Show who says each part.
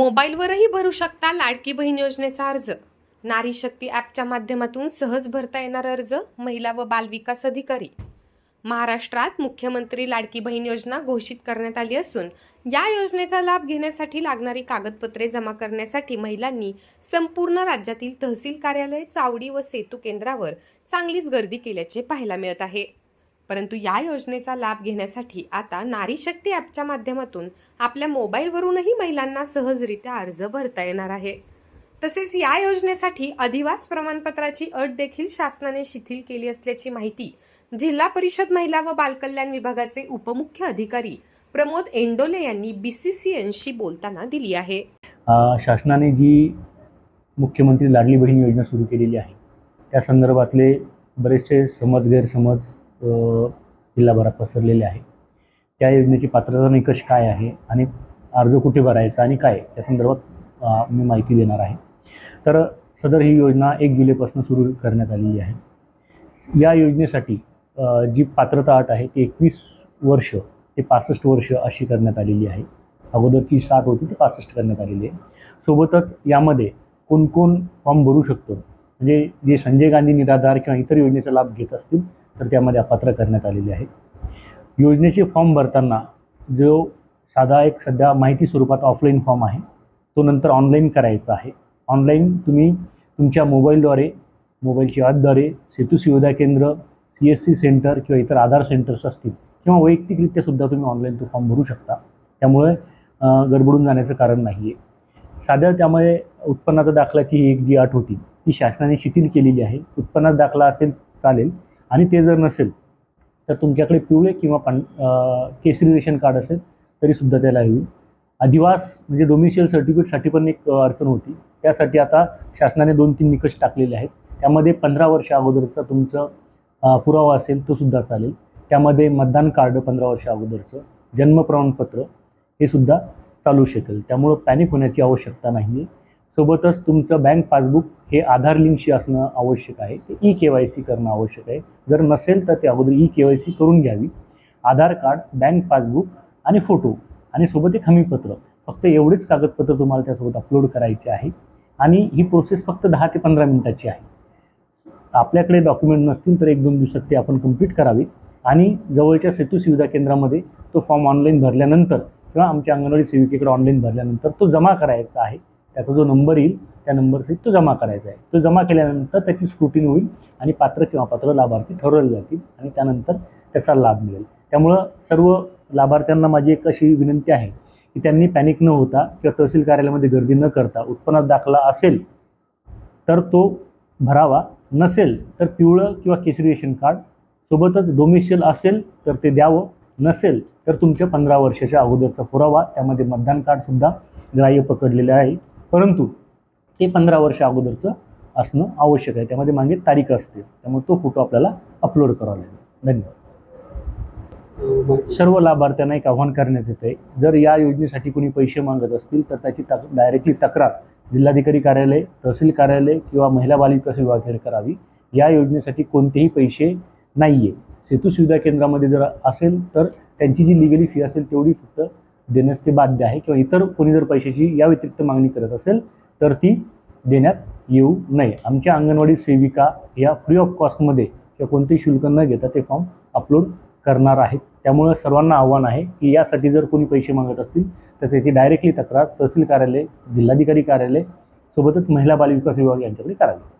Speaker 1: मोबाईलवरही भरू शकता लाडकी बहीण योजनेचा अर्ज. नारी शक्ती ॲपच्या माध्यमातून सहज भरता येणार अर्ज महिला व बालविकास अधिकारी. महाराष्ट्रात मुख्यमंत्री लाडकी बहीण योजना घोषित करण्यात आली असून या योजनेचा लाभ घेण्यासाठी लागणारी कागदपत्रे जमा करण्यासाठी महिलांनी संपूर्ण राज्यातील तहसील कार्यालय चावडी व सेतू केंद्रावर चांगलीच गर्दी केल्याचे पाहायला मिळत आहे. परंतु या योजनेचा लाभ घेण्यासाठी आता नारी शक्ती ॲपच्या माध्यमातून आपल्या मोबाईलवरूनही महिलांना सहजरित्या अर्ज भरता येणार आहे. तसेच या योजनेसाठी अधिवास प्रमाणपत्राची अट देखील शासनाने शिथिल केली असल्याची माहिती जिल्हा परिषद महिला व बालकल्याण विभागाचे उपमुख्य अधिकारी प्रमोद एंडोले यांनी बी सी सी एनशी बोलताना दिली आहे.
Speaker 2: शासनाने जी मुख्यमंत्री लाडली बहीण योजना सुरू केलेली आहे त्या संदर्भातले बरेचसे समज गैरसमज जिल्हाभरात पसरलेले आहे. त्या योजनेची पात्रता निकष काय आहे आणि अर्ज कुठे भरायचा आणि काय त्या संदर्भात मी माहिती देणार आहे. तर सदर ही योजना एक जुलैपासून सुरू करण्यात आलेली आहे. या योजनेसाठी जी पात्रता अट आहे ती एकवीस वर्ष ते पासष्ट वर्ष अशी करण्यात आलेली आहे. अगोदरची साठ होती ती पासष्ट करण्यात आलेली आहे. सोबतच यामध्ये कोण कोण फॉर्म भरू शकतो? म्हणजे जे संजय गांधी निराधार किंवा इतर योजनेचा लाभ घेत असतील तर त्यामध्ये अपात्र करण्यात आलेले आहे. योजनेचे फॉर्म भरताना जो साधा एक सध्या माहिती स्वरूपात ऑफलाईन फॉर्म आहे तो नंतर ऑनलाईन करायचा आहे. ऑनलाईन तुम्ही तुमच्या मोबाईलद्वारे मोबाईलच्या ॲपद्वारे सेतू सुविधा केंद्र सी एस सी सेंटर किंवा इतर आधार सेंटर्स असतील किंवा वैयक्तिकरित्या सुद्धा तुम्ही ऑनलाईन तो फॉर्म भरू शकता. त्यामुळे गडबडून जाण्याचं कारण नाही आहे साध्या त्यामुळे उत्पन्नाचा दाखला की एक जी अट होती ती शासनाने शिथिल केलेली आहे. उत्पन्नाचा दाखला असेल चालेल. आणि ते जर नसेल तर तुमच्याकडे पिवळे किंवा पां केसरी रेशन कार्ड असेल तरीसुद्धा त्याला येईल अधिवास म्हणजे डोमिशियल सर्टिफिकेटसाठी पण एक अडचण होती. त्यासाठी आता शासनाने दोन तीन निकष टाकलेले आहेत. त्यामध्ये पंधरा वर्ष अगोदरचा तुमचं पुरावा असेल तो सुद्धा चालेल. त्यामध्ये मतदान कार्ड पंधरा वर्ष अगोदरचं जन्म प्रमाणपत्र हे सुद्धा चालू शकेल. त्यामुळं पॅनिक होण्याची आवश्यकता नाही आहे सोबतच तुमचं बँक पासबुक हे आधार लिंकशी असणं आवश्यक आहे. ते ई के वाय सी करणं आवश्यक आहे. जर नसेल तर ते अगोदर ई के वाय सी करून घ्यावी. आधार कार्ड बँक पासबुक आणि फोटो आणि सोबत एक हमीपत्र. फक्त एवढेच कागदपत्र तुम्हाला त्यासोबत अपलोड करायचे आहे. आणि ही प्रोसेस फक्त दहा ते पंधरा मिनिटाची आहे. आपल्याकडे डॉक्युमेंट नसतील तर एक दोन दिवसात ते आपण कंप्लीट करावे. आणि जवळच्या सेतू सुविधा केंद्रामध्ये तो फॉर्म ऑनलाईन भरल्यानंतर किंवा आमच्या अंगणवाडी सेविकेकडे ऑनलाईन भरल्यानंतर तो जमा करायचा आहे. त्याचा जो नंबर येईल त्या नंबरसहित तो जमा करायचा आहे. तो जमा केल्यानंतर त्याची स्क्रुटीन होईल आणि पात्र किंवा पात्र लाभार्थी ठरवले जातील आणि त्यानंतर त्याचा लाभ मिळेल. त्यामुळं सर्व लाभार्थ्यांना माझी एक अशी विनंती आहे की त्यांनी पॅनिक न होता किंवा तहसील कार्यालयामध्ये गर्दी न करता उत्पन्नात दाखला असेल तर तो भरावा. नसेल तर पिवळं किंवा केसरी रेशन कार्ड सोबतच डोमिशियल असेल तर ते द्यावं. नसेल तर तुमच्या पंधरा वर्षाच्या अगोदरचा पुरावा. त्यामध्ये मतदान कार्डसुद्धा ग्राह्य पकडलेलं आहे. परंतु ते पंधरा वर्ष अगोदरचं असणं आवश्यक आहे. त्यामध्ये मागे तारीख असते. त्यामुळे तो फोटो आपल्याला अपलोड करावा लागेल. धन्यवाद. सर्व लाभार्थ्यांना एक आव्हान करण्यात येत आहे. जर या योजनेसाठी कोणी पैसे मागत असतील तर त्याची तक डायरेक्टली तक्रार जिल्हाधिकारी कार्यालय तहसील कार्यालय किंवा महिला बालविकास विभागाकडे करावी. या योजनेसाठी कोणतेही पैसे नाही आहे सेतू सुविधा केंद्रामध्ये जर असेल तर त्यांची जी लिगली फी असेल तेवढी फक्त देण्यास ते बाध्य आहे किंवा इतर कोणी जर पैशाची या व्यतिरिक्त मागणी करत असेल तर ती देण्यात येऊ नये. आमच्या अंगणवाडी सेविका या फ्री ऑफ कॉस्टमध्ये किंवा कोणतेही शुल्क न घेता ते फॉर्म अपलोड करणार आहेत. त्यामुळं सर्वांना आव्हान आहे की यासाठी जर कोणी पैसे मागत असतील तर त्याची डायरेक्टली तक्रार तहसील कार्यालय जिल्हाधिकारी कार्यालय सोबतच महिला बालविकास विभाग यांच्याकडे करावी.